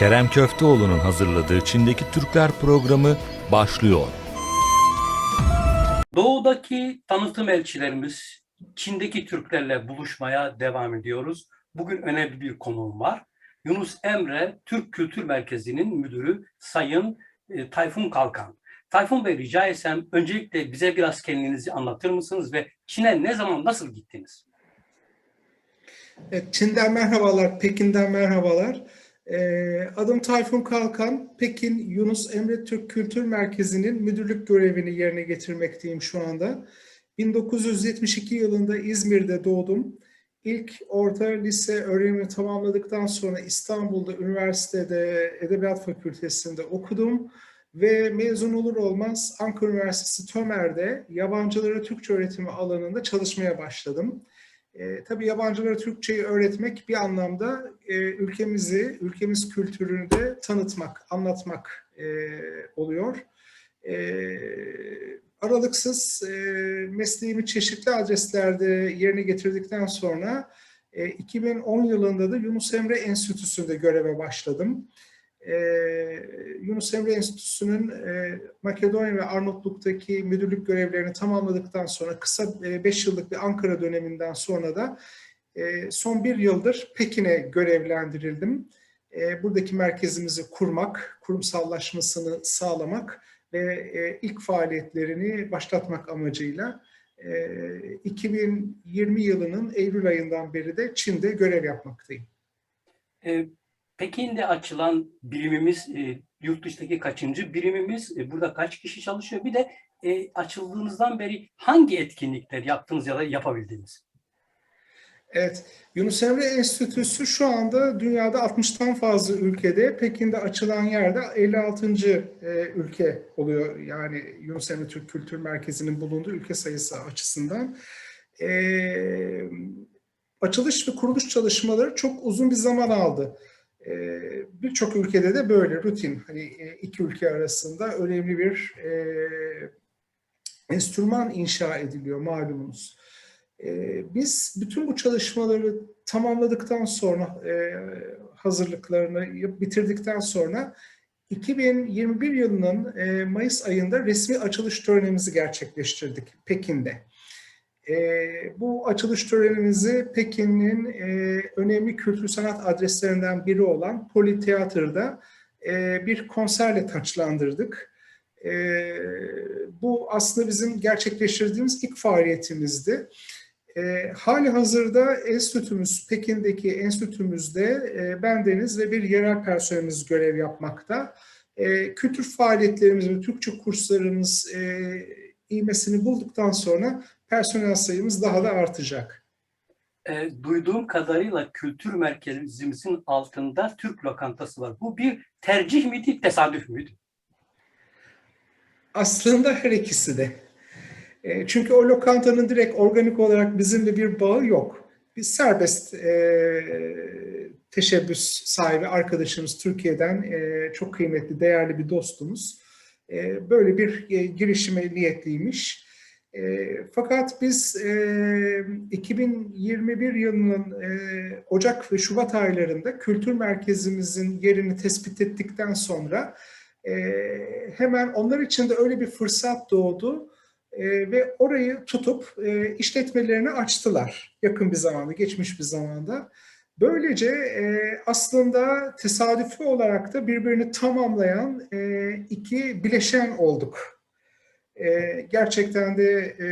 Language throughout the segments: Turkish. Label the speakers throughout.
Speaker 1: Kerem Köfteoğlu'nun hazırladığı Çin'deki Türkler programı başlıyor.
Speaker 2: Doğudaki tanıtım elçilerimiz Çin'deki Türklerle buluşmaya devam ediyoruz. Bugün önemli bir konuğum var. Yunus Emre Türk Kültür Merkezi'nin müdürü Sayın e, Tayfun Kalkan. Tayfun Bey rica etsem öncelikle bize biraz kendinizi anlatır mısınız ve Çin'e ne zaman nasıl gittiniz?
Speaker 3: Evet, Çin'den merhabalar, Pekin'den merhabalar. Ee, adım Tayfun Kalkan, Pekin Yunus Emre Türk Kültür Merkezi'nin müdürlük görevini yerine getirmekteyim şu anda. 1972 yılında İzmir'de doğdum. İlk orta lise öğrenimi tamamladıktan sonra İstanbul'da üniversitede Edebiyat Fakültesi'nde okudum ve mezun olur olmaz Ankara Üniversitesi Tömer'de yabancılara Türkçe öğretimi alanında çalışmaya başladım. E, tabii yabancılara Türkçeyi öğretmek bir anlamda e, ülkemizi, ülkemiz kültürünü de tanıtmak, anlatmak e, oluyor. E, aralıksız e, mesleğimi çeşitli adreslerde yerine getirdikten sonra e, 2010 yılında da Yunus Emre Enstitüsü'nde göreve başladım. E, Yunus Emre Enstitüsü'nün e, Makedonya ve Arnavutluk'taki müdürlük görevlerini tamamladıktan sonra kısa 5 yıllık bir Ankara döneminden sonra da e, son bir yıldır Pekin'e görevlendirildim. E, buradaki merkezimizi kurmak, kurumsallaşmasını sağlamak ve e, ilk faaliyetlerini başlatmak amacıyla e, 2020 yılının Eylül ayından beri de Çin'de görev yapmaktayım.
Speaker 2: E, Pekin'de açılan birimimiz e, yurt dışındaki kaçıncı birimimiz? E, burada kaç kişi çalışıyor? Bir de e, açıldığınızdan beri hangi etkinlikler yaptınız ya da yapabildiniz?
Speaker 3: Evet, Yunus Emre Enstitüsü şu anda dünyada 60'tan fazla ülkede, Pekin'de açılan yerde 56. e, ülke oluyor. Yani Yunus Emre Türk Kültür Merkezi'nin bulunduğu ülke sayısı açısından. E, açılış ve kuruluş çalışmaları çok uzun bir zaman aldı. E, Birçok ülkede de böyle rutin, hani e, iki ülke arasında önemli bir e, enstrüman inşa ediliyor malumunuz. Ee, Biz bütün bu çalışmaları tamamladıktan sonra, e, hazırlıklarını bitirdikten sonra 2021 yılının e, Mayıs ayında resmi açılış törenimizi gerçekleştirdik Pekin'de. E, Bu açılış törenimizi Pekin'in e, önemli kültür sanat adreslerinden biri olan Politeatr'da e, bir konserle taçlandırdık. E, Bu aslında bizim gerçekleştirdiğimiz ilk faaliyetimizdi. E, hali hazırda enstitümüz, Pekin'deki enstitümüzde e, bendeniz ve bir yerel personelimiz görev yapmakta. E, kültür faaliyetlerimiz ve Türkçe kurslarımız e, ivmesini bulduktan sonra personel sayımız daha da artacak.
Speaker 2: E, duyduğum kadarıyla kültür merkezimizin altında Türk lokantası var. Bu bir tercih miydi, tesadüf müydü?
Speaker 3: Aslında her ikisi de. E, çünkü o lokantanın direkt organik olarak bizimle bir bağı yok. Biz serbest e, teşebbüs sahibi arkadaşımız Türkiye'den e, çok kıymetli, değerli bir dostumuz. E, böyle bir e, girişime niyetliymiş. E, fakat biz e, 2021 yılının e, Ocak ve Şubat aylarında kültür merkezimizin yerini tespit ettikten sonra e, hemen onlar için de öyle bir fırsat doğdu. E, ve orayı tutup e, işletmelerini açtılar yakın bir zamanda, geçmiş bir zamanda. Böylece e, aslında tesadüfi olarak da birbirini tamamlayan e, iki bileşen olduk. E, gerçekten de e,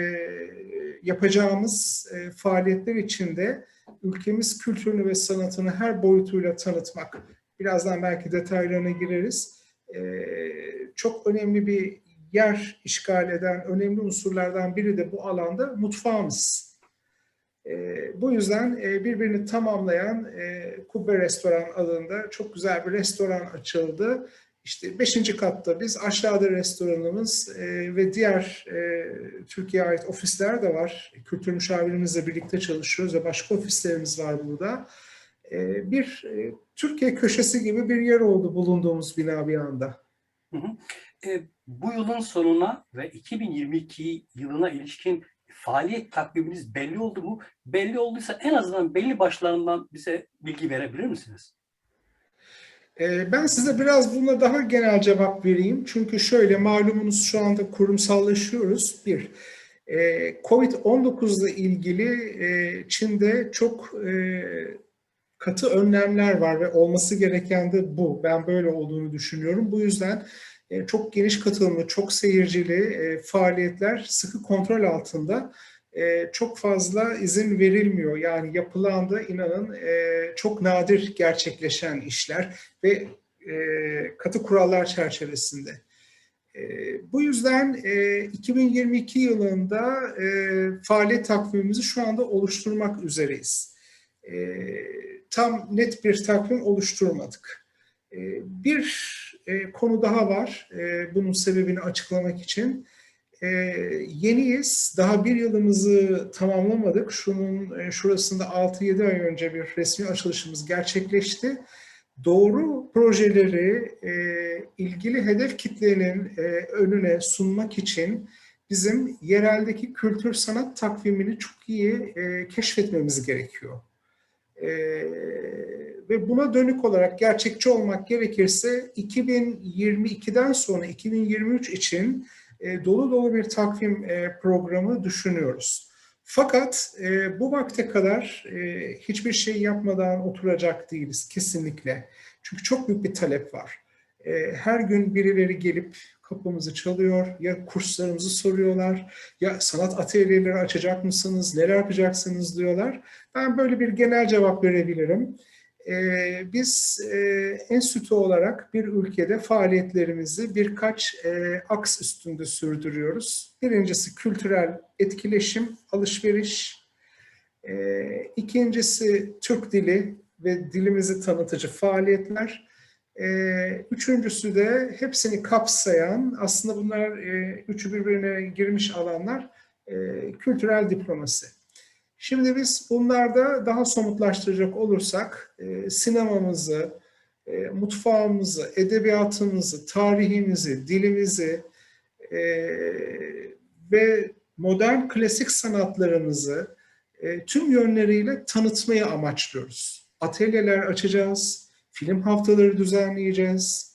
Speaker 3: yapacağımız e, faaliyetler içinde ülkemiz kültürünü ve sanatını her boyutuyla tanıtmak, birazdan belki detaylarına gireriz, e, çok önemli bir yer işgal eden önemli unsurlardan biri de bu alanda mutfağımız. E, bu yüzden e, birbirini tamamlayan e, Kubbe Restoran adında çok güzel bir restoran açıldı. İşte beşinci katta biz, aşağıda restoranımız e, ve diğer e, Türkiye'ye ait ofisler de var. Kültür müşavirimizle birlikte çalışıyoruz ve başka ofislerimiz var burada. E, bir e, Türkiye köşesi gibi bir yer oldu bulunduğumuz bina bir anda.
Speaker 2: Hı hı. E, bu yılın sonuna ve 2022 yılına ilişkin faaliyet takviminiz belli oldu mu? Belli olduysa en azından belli başlarından bize bilgi verebilir misiniz?
Speaker 3: Ee, Ben size biraz buna daha genel cevap vereyim. Çünkü şöyle malumunuz şu anda kurumsallaşıyoruz. Bir, e, Covid-19 ile ilgili e, Çin'de çok e, katı önlemler var ve olması gereken de bu. Ben böyle olduğunu düşünüyorum. Bu yüzden çok geniş katılımlı, çok seyircili faaliyetler sıkı kontrol altında. E, Çok fazla izin verilmiyor. Yani yapılan inanın e, çok nadir gerçekleşen işler ve e, katı kurallar çerçevesinde. E, Bu yüzden e, 2022 yılında e, faaliyet takvimimizi şu anda oluşturmak üzereyiz. E, Tam net bir takvim oluşturmadık. E, Bir e, konu daha var e, bunun sebebini açıklamak için. E, Yeniyiz, daha bir yılımızı tamamlamadık. Şunun e, şurasında 6-7 ay önce bir resmi açılışımız gerçekleşti doğru projeleri e, ilgili hedef kitlenin e, önüne sunmak için bizim yereldeki kültür sanat takvimini çok iyi e, keşfetmemiz gerekiyor. E, ve buna dönük olarak gerçekçi olmak gerekirse 2022'den sonra 2023 için e, dolu dolu bir takvim e, programı düşünüyoruz. Fakat e, bu vakte kadar hiçbir şey yapmadan oturacak değiliz kesinlikle. Çünkü çok büyük bir talep var. Her gün birileri gelip kapımızı çalıyor, ya kurslarımızı soruyorlar, ya sanat atölyeleri açacak mısınız, neler yapacaksınız diyorlar. Ben böyle bir genel cevap verebilirim. E, biz e, enstitü olarak bir ülkede faaliyetlerimizi birkaç e, aks üstünde sürdürüyoruz. Birincisi kültürel etkileşim, alışveriş. E, ikincisi Türk dili ve dilimizi tanıtıcı faaliyetler. E, üçüncüsü de hepsini kapsayan, aslında bunlar e, üçü birbirine girmiş alanlar, e, kültürel diplomasi. Şimdi biz bunlarda daha somutlaştıracak olursak e, sinemamızı, e, mutfağımızı, edebiyatımızı, tarihimizi, dilimizi e, ve modern klasik sanatlarımızı e, tüm yönleriyle tanıtmayı amaçlıyoruz. Atölyeler açacağız, film haftaları düzenleyeceğiz,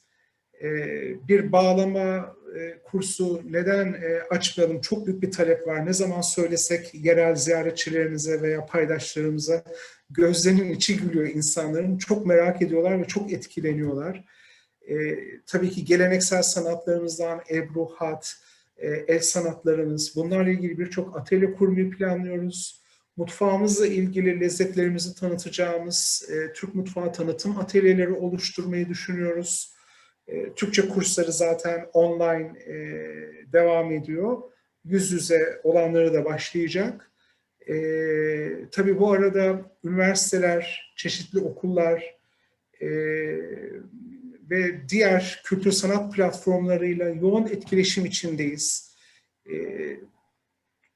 Speaker 3: bir bağlama e, kursu neden e, açmayalım? Çok büyük bir talep var. Ne zaman söylesek yerel ziyaretçilerimize veya paydaşlarımıza gözlerinin içi gülüyor insanların. Çok merak ediyorlar ve çok etkileniyorlar. E, tabii ki geleneksel sanatlarımızdan Ebru, Hat, e, el sanatlarımız, bunlarla ilgili birçok atölye kurmayı planlıyoruz. Mutfağımızla ilgili lezzetlerimizi tanıtacağımız Türk mutfağı tanıtım atölyeleri oluşturmayı düşünüyoruz. E, Türkçe kursları zaten online e, devam ediyor. Yüz yüze olanları da başlayacak. E, tabii bu arada üniversiteler, çeşitli okullar e, ve diğer kültür sanat platformlarıyla yoğun etkileşim içindeyiz. E,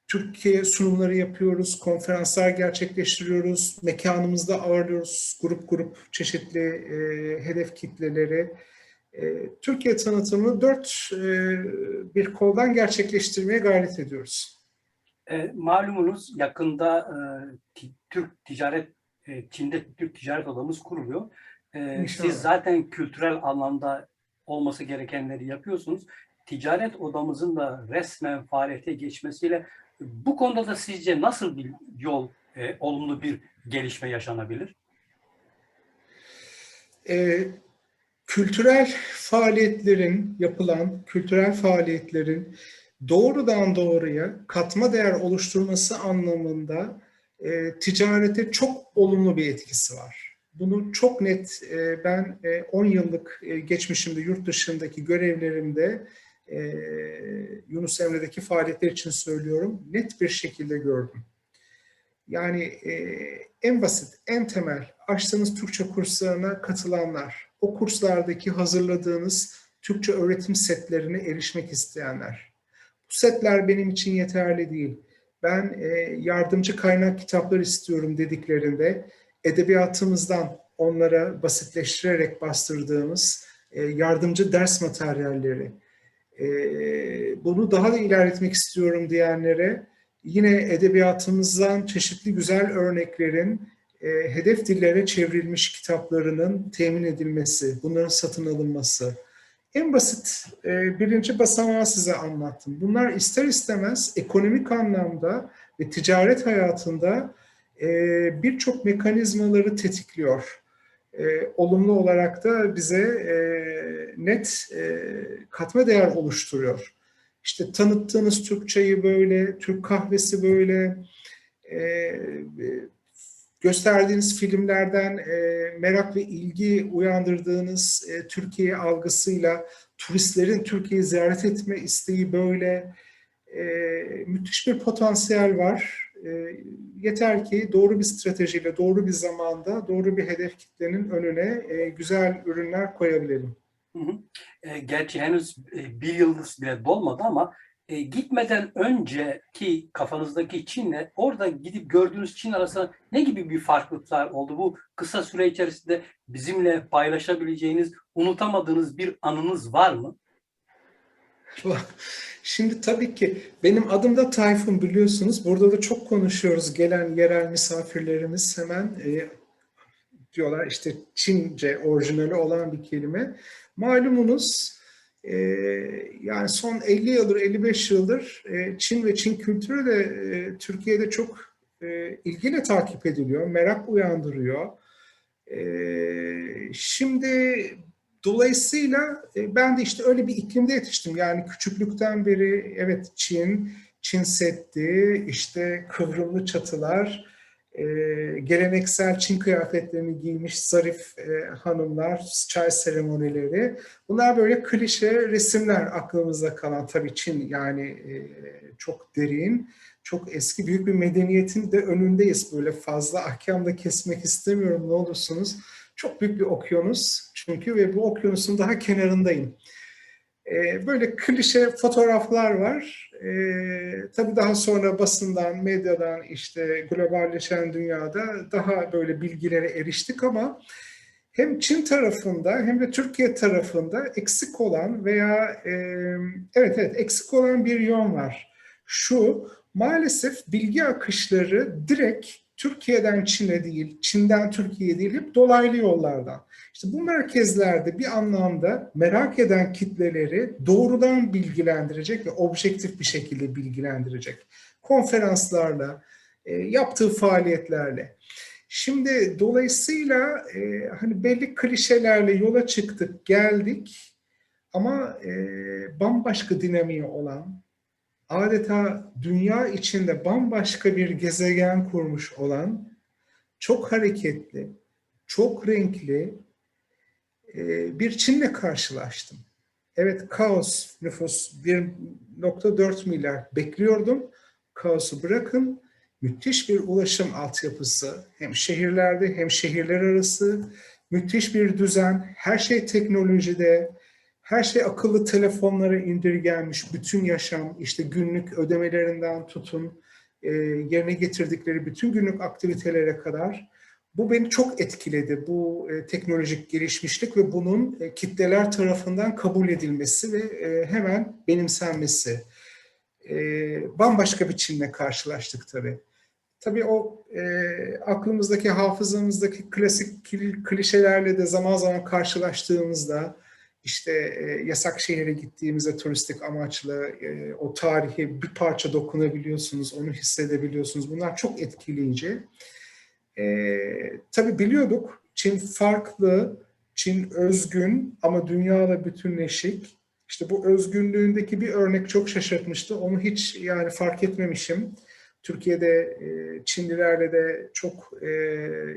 Speaker 3: Türkiye sunumları yapıyoruz, konferanslar gerçekleştiriyoruz, mekanımızda ağırlıyoruz grup grup çeşitli e, hedef kitleleri. E, Türkiye tanıtımını dört e, bir koldan gerçekleştirmeye gayret ediyoruz.
Speaker 2: E, malumunuz yakında e, Türk ticaret Çin'de Türk ticaret odamız kuruluyor.
Speaker 3: İnşallah.
Speaker 2: siz zaten kültürel anlamda olması gerekenleri yapıyorsunuz. Ticaret odamızın da resmen faaliyete geçmesiyle bu konuda da sizce nasıl bir yol, olumlu bir gelişme yaşanabilir?
Speaker 3: E, kültürel faaliyetlerin yapılan kültürel faaliyetlerin doğrudan doğruya katma değer oluşturması anlamında e, ticarete çok olumlu bir etkisi var. Bunu çok net e, ben e, 10 yıllık e, geçmişimde yurt dışındaki görevlerimde e, Yunus Emre'deki faaliyetler için söylüyorum net bir şekilde gördüm. Yani e, en basit, en temel açtığınız Türkçe kurslarına katılanlar, o kurslardaki hazırladığınız Türkçe öğretim setlerine erişmek isteyenler. Bu setler benim için yeterli değil. Ben e, yardımcı kaynak kitaplar istiyorum dediklerinde edebiyatımızdan onlara basitleştirerek bastırdığımız e, yardımcı ders materyalleri, e, bunu daha da ilerletmek istiyorum diyenlere yine edebiyatımızdan çeşitli güzel örneklerin e, hedef dillere çevrilmiş kitaplarının temin edilmesi, bunların satın alınması. En basit e, birinci basamağı size anlattım. Bunlar ister istemez ekonomik anlamda ve ticaret hayatında e, birçok mekanizmaları tetikliyor. E, olumlu olarak da bize e, net e, katma değer oluşturuyor. İşte tanıttığınız Türkçeyi böyle, Türk kahvesi böyle, e, gösterdiğiniz filmlerden e, merak ve ilgi uyandırdığınız e, Türkiye algısıyla turistlerin Türkiye'yi ziyaret etme isteği böyle e, müthiş bir potansiyel var. E, yeter ki doğru bir stratejiyle, doğru bir zamanda, doğru bir hedef kitlenin önüne e, güzel ürünler koyabilelim.
Speaker 2: Hı hı. E, gerçi henüz e, bir yıldız bile dolmadı ama e, gitmeden önceki kafanızdaki Çin'le orada gidip gördüğünüz Çin arasında ne gibi bir farklılıklar oldu? Bu kısa süre içerisinde bizimle paylaşabileceğiniz, unutamadığınız bir anınız var mı?
Speaker 3: Şimdi tabii ki benim adım da Tayfun biliyorsunuz. Burada da çok konuşuyoruz. Gelen yerel misafirlerimiz hemen e, diyorlar işte Çince orijinali olan bir kelime. Malumunuz e, yani son 50 yıldır, 55 yıldır e, Çin ve Çin kültürü de e, Türkiye'de çok e, ilgiyle takip ediliyor, merak uyandırıyor. E, şimdi dolayısıyla e, ben de işte öyle bir iklimde yetiştim. Yani küçüklükten beri evet Çin, Çin Seddi, işte kıvrımlı çatılar, e, geleneksel Çin kıyafetlerini giymiş zarif e, hanımlar, çay seremonileri. Bunlar böyle klişe resimler aklımızda kalan. Tabii Çin yani e, çok derin, çok eski, büyük bir medeniyetin de önündeyiz. Böyle fazla ahkam da kesmek istemiyorum ne olursunuz. Çok büyük bir okyanus çünkü ve bu okyanusun daha kenarındayım. E, böyle klişe fotoğraflar var. E, tabii daha sonra basından, medyadan işte globalleşen dünyada daha böyle bilgilere eriştik ama hem Çin tarafında hem de Türkiye tarafında eksik olan veya e, evet evet eksik olan bir yön var. Şu maalesef bilgi akışları direkt Türkiye'den Çin'e değil, Çin'den Türkiye'ye değil hep dolaylı yollardan. İşte bu merkezlerde bir anlamda merak eden kitleleri doğrudan bilgilendirecek ve objektif bir şekilde bilgilendirecek. Konferanslarla, e, yaptığı faaliyetlerle. Şimdi dolayısıyla e, hani belli klişelerle yola çıktık, geldik ama e, bambaşka dinamiği olan, adeta dünya içinde bambaşka bir gezegen kurmuş olan, çok hareketli, çok renkli e, bir Çin'le karşılaştım. Evet kaos nüfus 1.4 milyar bekliyordum. Kaosu bırakın müthiş bir ulaşım altyapısı hem şehirlerde hem şehirler arası müthiş bir düzen. Her şey teknolojide, her şey akıllı telefonlara indirgenmiş. Bütün yaşam işte günlük ödemelerinden tutun e, yerine getirdikleri bütün günlük aktivitelere kadar. Bu beni çok etkiledi. Bu e, teknolojik gelişmişlik ve bunun e, kitleler tarafından kabul edilmesi ve e, hemen benimsenmesi. E, bambaşka bir Çin'le karşılaştık tabii. Tabii o e, aklımızdaki, hafızamızdaki klasik klişelerle de zaman zaman karşılaştığımızda işte e, yasak şehire gittiğimizde turistik amaçlı e, o tarihe bir parça dokunabiliyorsunuz, onu hissedebiliyorsunuz. Bunlar çok etkileyici. E, tabii biliyorduk Çin farklı, Çin özgün ama dünyayla bütünleşik. İşte bu özgünlüğündeki bir örnek çok şaşırtmıştı. Onu hiç yani fark etmemişim. Türkiye'de e, Çinlilerle de çok e,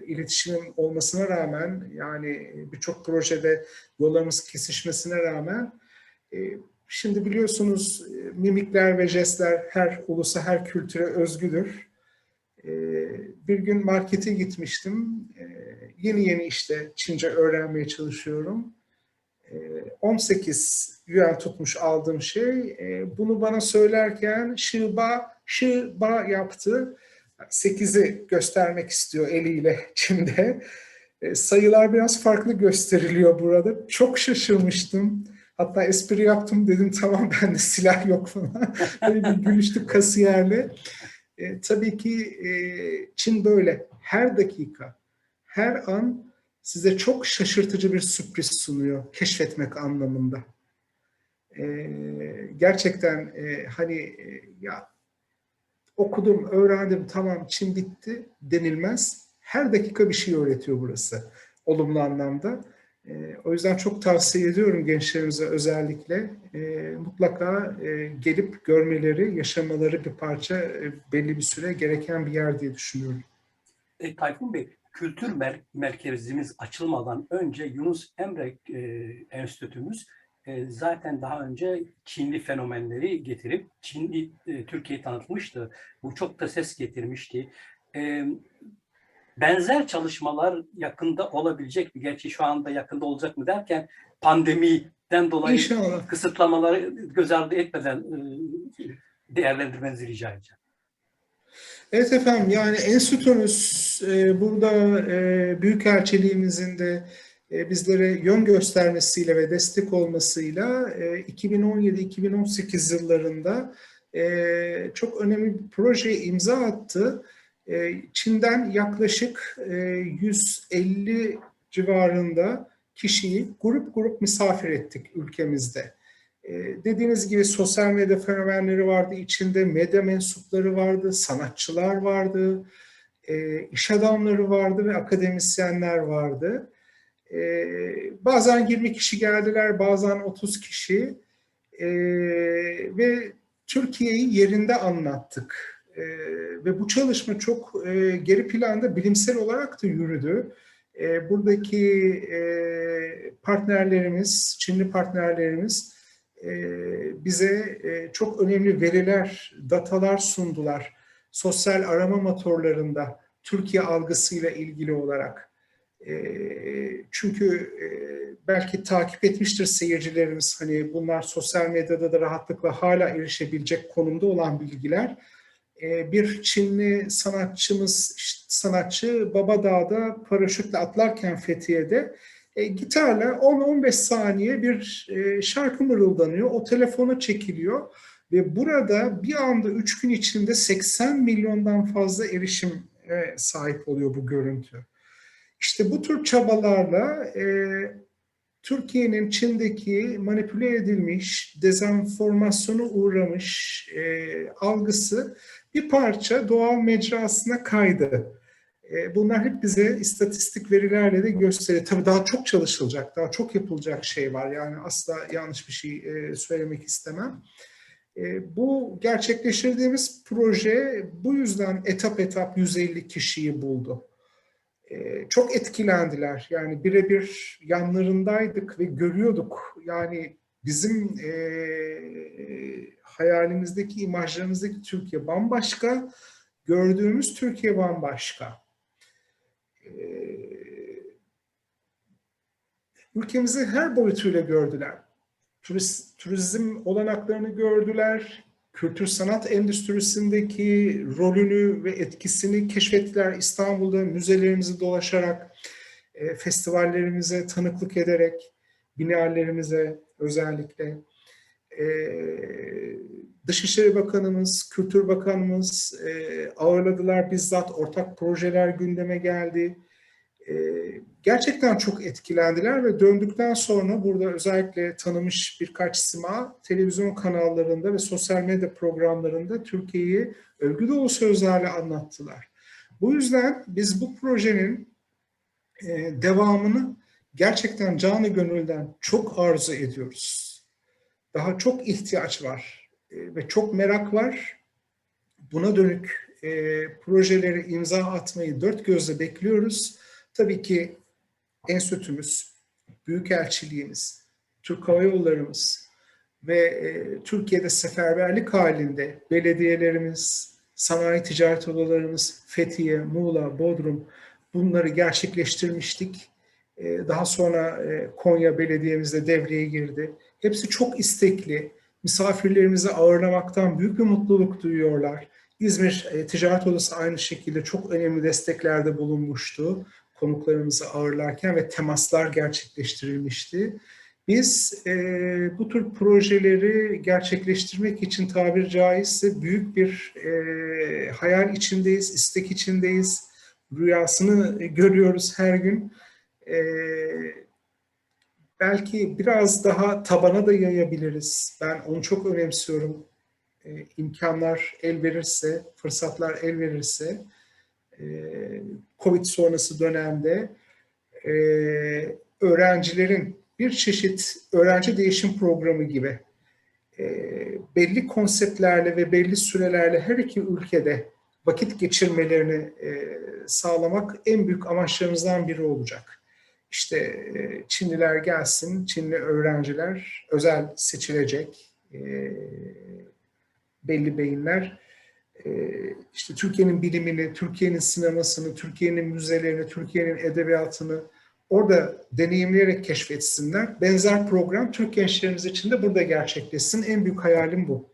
Speaker 3: iletişimim olmasına rağmen yani birçok projede yollarımız kesişmesine rağmen e, şimdi biliyorsunuz e, mimikler ve jestler her ulusa her kültüre özgüdür. E, bir gün markete gitmiştim. E, yeni yeni işte Çince öğrenmeye çalışıyorum. E, 18 yuan tutmuş aldığım şey. E, bunu bana söylerken Şiba Şı ba yaptı. 8'i göstermek istiyor eliyle Çin'de. E, sayılar biraz farklı gösteriliyor burada. Çok şaşırmıştım. Hatta espri yaptım dedim tamam bende silah yok falan. Böyle bir gülüştük kasiyerle. E, tabii ki e, Çin böyle her dakika, her an size çok şaşırtıcı bir sürpriz sunuyor keşfetmek anlamında. E, gerçekten e, hani e, ya okudum, öğrendim, tamam Çin bitti denilmez. Her dakika bir şey öğretiyor burası olumlu anlamda. E, o yüzden çok tavsiye ediyorum gençlerimize özellikle e, mutlaka e, gelip görmeleri, yaşamaları bir parça e, belli bir süre gereken bir yer diye düşünüyorum.
Speaker 2: E, Tayfun Bey, kültür mer- merkezimiz açılmadan önce Yunus Emre e, Enstitümüz e, zaten daha önce Çinli fenomenleri getirip Çinli e, Türkiye'yi tanıtmıştı. Bu çok da ses getirmişti. E, benzer çalışmalar yakında olabilecek mi? Gerçi şu anda yakında olacak mı derken pandemiden dolayı
Speaker 3: İnşallah.
Speaker 2: kısıtlamaları göz ardı etmeden e, değerlendirmenizi rica edeceğim.
Speaker 3: Evet efendim yani enstitümüz e, burada e, Büyükelçiliğimizin de e, bizlere yön göstermesiyle ve destek olmasıyla e, 2017-2018 yıllarında e, çok önemli bir projeye imza attı. E, Çin'den yaklaşık e, 150 civarında kişiyi grup grup misafir ettik ülkemizde. E, dediğiniz gibi sosyal medya fenomenleri vardı, içinde medya mensupları vardı, sanatçılar vardı, e, iş adamları vardı ve akademisyenler vardı. E, bazen 20 kişi geldiler, bazen 30 kişi E, ve Türkiye'yi yerinde anlattık. E, ve bu çalışma çok e, geri planda bilimsel olarak da yürüdü. E, buradaki e, partnerlerimiz, Çinli partnerlerimiz bize e, çok önemli veriler, datalar sundular. Sosyal arama motorlarında Türkiye algısıyla ilgili olarak. E, çünkü e, belki takip etmiştir seyircilerimiz hani bunlar sosyal medyada da rahatlıkla hala erişebilecek konumda olan bilgiler. E, bir Çinli sanatçımız, sanatçı Babadağ'da paraşütle atlarken Fethiye'de e, gitarla 10-15 saniye bir e, şarkı mırıldanıyor. O telefona çekiliyor ve burada bir anda 3 gün içinde 80 milyondan fazla erişim e, sahip oluyor bu görüntü. İşte bu tür çabalarla e, Türkiye'nin Çin'deki manipüle edilmiş, dezenformasyona uğramış e, algısı bir parça doğal mecrasına kaydı. E, bunlar hep bize istatistik verilerle de gösteriyor. Tabii daha çok çalışılacak, daha çok yapılacak şey var. Yani asla yanlış bir şey e, söylemek istemem. E, bu gerçekleştirdiğimiz proje bu yüzden etap etap 150 kişiyi buldu. Çok etkilendiler. Yani birebir yanlarındaydık ve görüyorduk. Yani bizim hayalimizdeki, imajlarımızdaki Türkiye bambaşka, gördüğümüz Türkiye bambaşka. Ülkemizi her boyutuyla gördüler. Turist, turizm olanaklarını gördüler, kültür sanat endüstrisindeki rolünü ve etkisini keşfettiler. İstanbul'da müzelerimizi dolaşarak, e, festivallerimize tanıklık ederek, bienallerimize özellikle. E, Dışişleri Bakanımız, Kültür Bakanımız e, ağırladılar bizzat ortak projeler gündeme geldi. E, gerçekten çok etkilendiler ve döndükten sonra burada özellikle tanımış birkaç sima televizyon kanallarında ve sosyal medya programlarında Türkiye'yi övgü dolu sözlerle anlattılar. Bu yüzden biz bu projenin e, devamını gerçekten canı gönülden çok arzu ediyoruz. Daha çok ihtiyaç var e, ve çok merak var. Buna dönük e, projeleri imza atmayı dört gözle bekliyoruz. Tabii ki enstitümüz, büyükelçiliğimiz, Türk Hava Yollarımız ve e, Türkiye'de seferberlik halinde belediyelerimiz, sanayi ticaret odalarımız, Fethiye, Muğla, Bodrum bunları gerçekleştirmiştik. E, daha sonra e, Konya Belediye'mizde devreye girdi. Hepsi çok istekli. Misafirlerimizi ağırlamaktan büyük bir mutluluk duyuyorlar. İzmir e, Ticaret Odası aynı şekilde çok önemli desteklerde bulunmuştu konuklarımızı ağırlarken ve temaslar gerçekleştirilmişti. Biz e, bu tür projeleri gerçekleştirmek için tabir caizse büyük bir e, hayal içindeyiz, istek içindeyiz. Rüyasını görüyoruz her gün. E, belki biraz daha tabana da yayabiliriz. Ben onu çok önemsiyorum. E, imkanlar el verirse, fırsatlar el verirse, Covid sonrası dönemde e, öğrencilerin bir çeşit öğrenci değişim programı gibi e, belli konseptlerle ve belli sürelerle her iki ülkede vakit geçirmelerini e, sağlamak en büyük amaçlarımızdan biri olacak. İşte Çinliler gelsin, Çinli öğrenciler özel seçilecek belli beyinler işte Türkiye'nin bilimini, Türkiye'nin sinemasını, Türkiye'nin müzelerini, Türkiye'nin edebiyatını orada deneyimleyerek keşfetsinler. Benzer program Türk gençlerimiz için de burada gerçekleşsin. En büyük hayalim bu.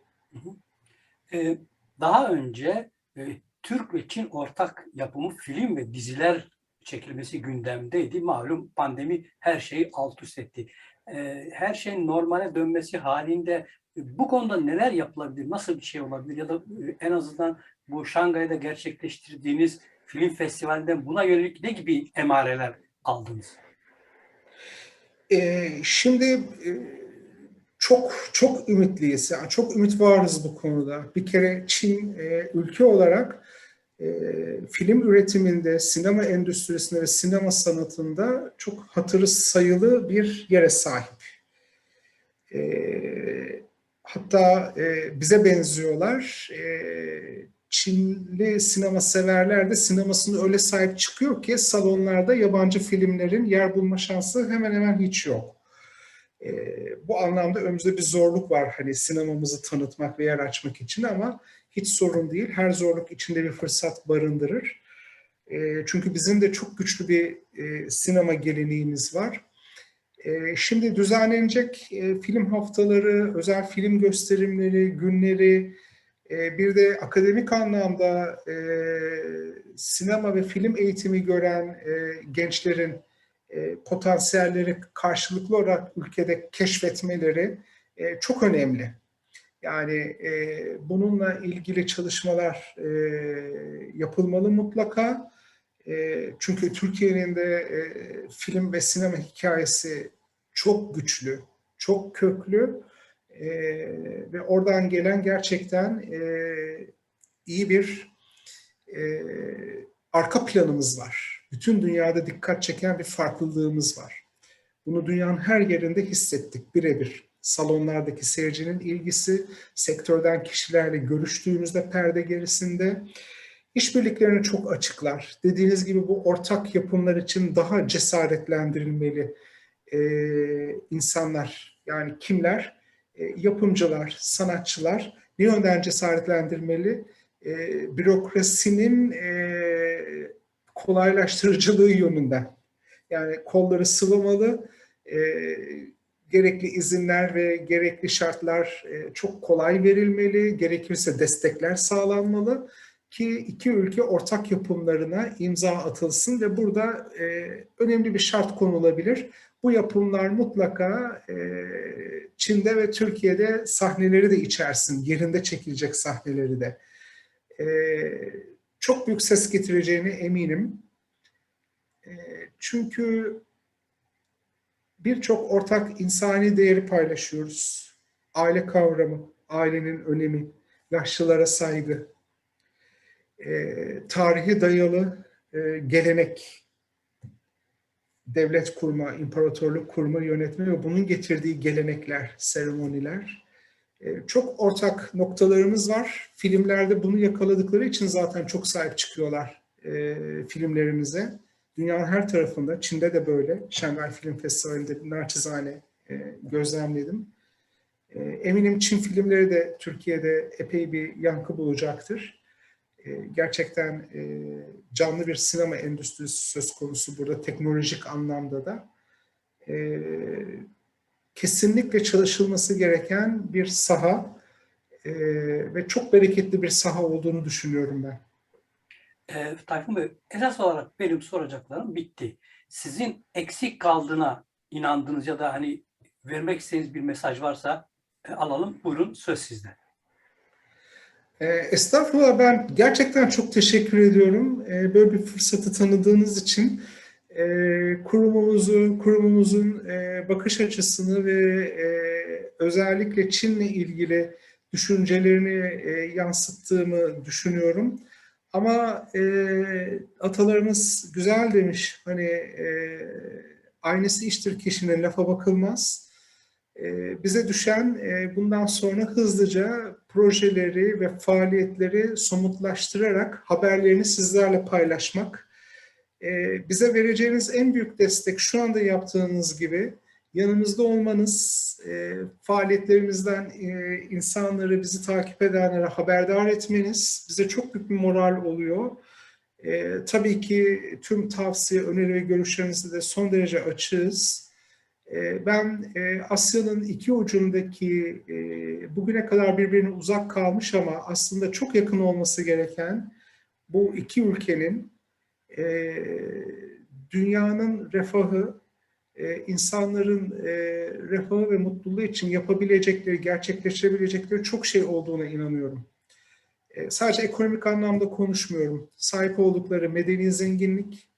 Speaker 2: Ee, daha önce e, Türk ve Çin ortak yapımı film ve diziler çekilmesi gündemdeydi. Malum pandemi her şeyi alt üst etti. Ee, her şeyin normale dönmesi halinde bu konuda neler yapılabilir? Nasıl bir şey olabilir? Ya da e, en azından bu Şangay'da gerçekleştirdiğiniz film festivalinden buna yönelik ne gibi emareler aldınız?
Speaker 3: Ee, şimdi e, çok çok ümitliyiz. Yani çok ümit varız bu konuda. Bir kere Çin e, ülke olarak film üretiminde, sinema endüstrisinde ve sinema sanatında çok hatırı sayılı bir yere sahip. E, hatta e, bize benziyorlar. E, Çinli sinema severler de sinemasını öyle sahip çıkıyor ki salonlarda yabancı filmlerin yer bulma şansı hemen hemen hiç yok. E, bu anlamda önümüzde bir zorluk var hani sinemamızı tanıtmak ve yer açmak için ama hiç sorun değil. Her zorluk içinde bir fırsat barındırır. E, çünkü bizim de çok güçlü bir e, sinema geleneğimiz var. E, şimdi düzenlenecek e, film haftaları, özel film gösterimleri, günleri, e, bir de akademik anlamda e, sinema ve film eğitimi gören gençlerin potansiyelleri karşılıklı olarak ülkede keşfetmeleri çok önemli. Yani bununla ilgili çalışmalar yapılmalı mutlaka. Çünkü Türkiye'nin de film ve sinema hikayesi çok güçlü, çok köklü e, ve oradan gelen gerçekten e, iyi bir e, arka planımız var. Bütün dünyada dikkat çeken bir farklılığımız var. Bunu dünyanın her yerinde hissettik birebir. Salonlardaki seyircinin ilgisi, sektörden kişilerle görüştüğümüzde perde gerisinde işbirliklerini çok açıklar. Dediğiniz gibi bu ortak yapımlar için daha cesaretlendirilmeli e, insanlar. Yani kimler? E, yapımcılar, sanatçılar ne yönden cesaretlendirmeli? E, bürokrasinin e, kolaylaştırıcılığı yönünden. Yani kolları sıvamalı, e, gerekli izinler ve gerekli şartlar e, çok kolay verilmeli, gerekirse destekler sağlanmalı ki iki ülke ortak yapımlarına imza atılsın ve burada e, önemli bir şart konulabilir. Bu yapımlar mutlaka e, Çin'de ve Türkiye'de sahneleri de içersin, yerinde çekilecek sahneleri de. E, çok büyük ses getireceğine eminim. E, çünkü birçok ortak insani değeri paylaşıyoruz. Aile kavramı, ailenin önemi, yaşlılara saygı, e, tarihi dayalı e, gelenek, devlet kurma, imparatorluk kurma, yönetme ve bunun getirdiği gelenekler, seremoniler. E, çok ortak noktalarımız var. Filmlerde bunu yakaladıkları için zaten çok sahip çıkıyorlar e, filmlerimize. Dünyanın her tarafında, Çin'de de böyle. Şangay Film Festivali'nde naçizane e, gözlemledim. Eminim Çin filmleri de Türkiye'de epey bir yankı bulacaktır. E, gerçekten e, canlı bir sinema endüstrisi söz konusu burada teknolojik anlamda da. E, kesinlikle çalışılması gereken bir saha e, ve çok bereketli bir saha olduğunu düşünüyorum ben.
Speaker 2: E, Tayfun Bey, esas olarak benim soracaklarım bitti. Sizin eksik kaldığına inandığınız ya da hani vermek istediğiniz bir mesaj varsa e, alalım. Buyurun söz sizde.
Speaker 3: E, Estağfurullah ben gerçekten çok teşekkür ediyorum. E, Böyle bir fırsatı tanıdığınız için e, kurumumuzu, kurumumuzun e, bakış açısını ve e, özellikle Çin'le ilgili düşüncelerini e, yansıttığımı düşünüyorum. Ama e, atalarımız güzel demiş, hani e, aynısı iştir kişinin lafa bakılmaz. E, bize düşen e, bundan sonra hızlıca projeleri ve faaliyetleri somutlaştırarak haberlerini sizlerle paylaşmak. E, bize vereceğiniz en büyük destek şu anda yaptığınız gibi yanımızda olmanız, e, faaliyetlerimizden e, insanları, bizi takip edenlere haberdar etmeniz bize çok büyük bir moral oluyor. E, tabii ki tüm tavsiye, öneri ve görüşlerinizi de son derece açığız. E, ben e, Asya'nın iki ucundaki e, bugüne kadar birbirine uzak kalmış ama aslında çok yakın olması gereken bu iki ülkenin e, dünyanın refahı, insanların refahı ve mutluluğu için yapabilecekleri, gerçekleştirebilecekleri çok şey olduğuna inanıyorum. Sadece ekonomik anlamda konuşmuyorum. Sahip oldukları medeni zenginlik,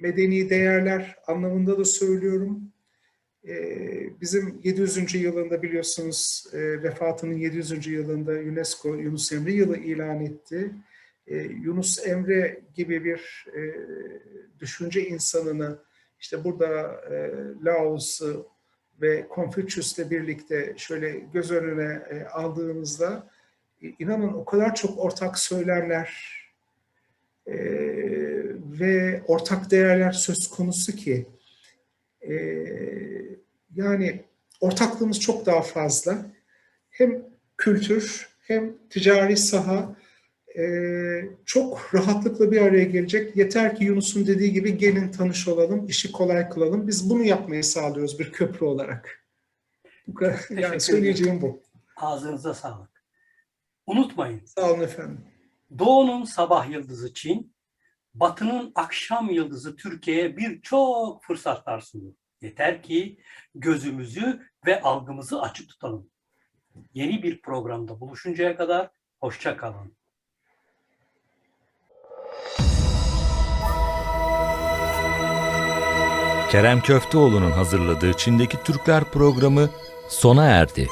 Speaker 3: medeni değerler anlamında da söylüyorum. E, bizim 700. yılında biliyorsunuz e, vefatının 700. yılında UNESCO Yunus Emre yılı ilan etti. E, Yunus Emre gibi bir e, düşünce insanını işte burada e, Laos'u ve Confucius'la birlikte şöyle göz önüne aldığımızda inanın o kadar çok ortak söylemler ve ortak değerler söz konusu ki e, yani ortaklığımız çok daha fazla. Hem kültür hem ticari saha e, çok rahatlıkla bir araya gelecek. Yeter ki Yunus'un dediği gibi gelin tanış olalım, işi kolay kılalım. Biz bunu yapmayı sağlıyoruz bir köprü olarak. Bu kadar, yani söyleyeceğim bu.
Speaker 2: Ağzınıza sağlık. Unutmayın.
Speaker 3: Sağ olun efendim.
Speaker 2: Doğu'nun sabah yıldızı Çin, Batı'nın akşam yıldızı Türkiye'ye birçok fırsatlar sunuyor. Yeter ki gözümüzü ve algımızı açık tutalım. Yeni bir programda buluşuncaya kadar hoşça kalın.
Speaker 1: Kerem Köfteoğlu'nun hazırladığı Çin'deki Türkler programı sona erdi.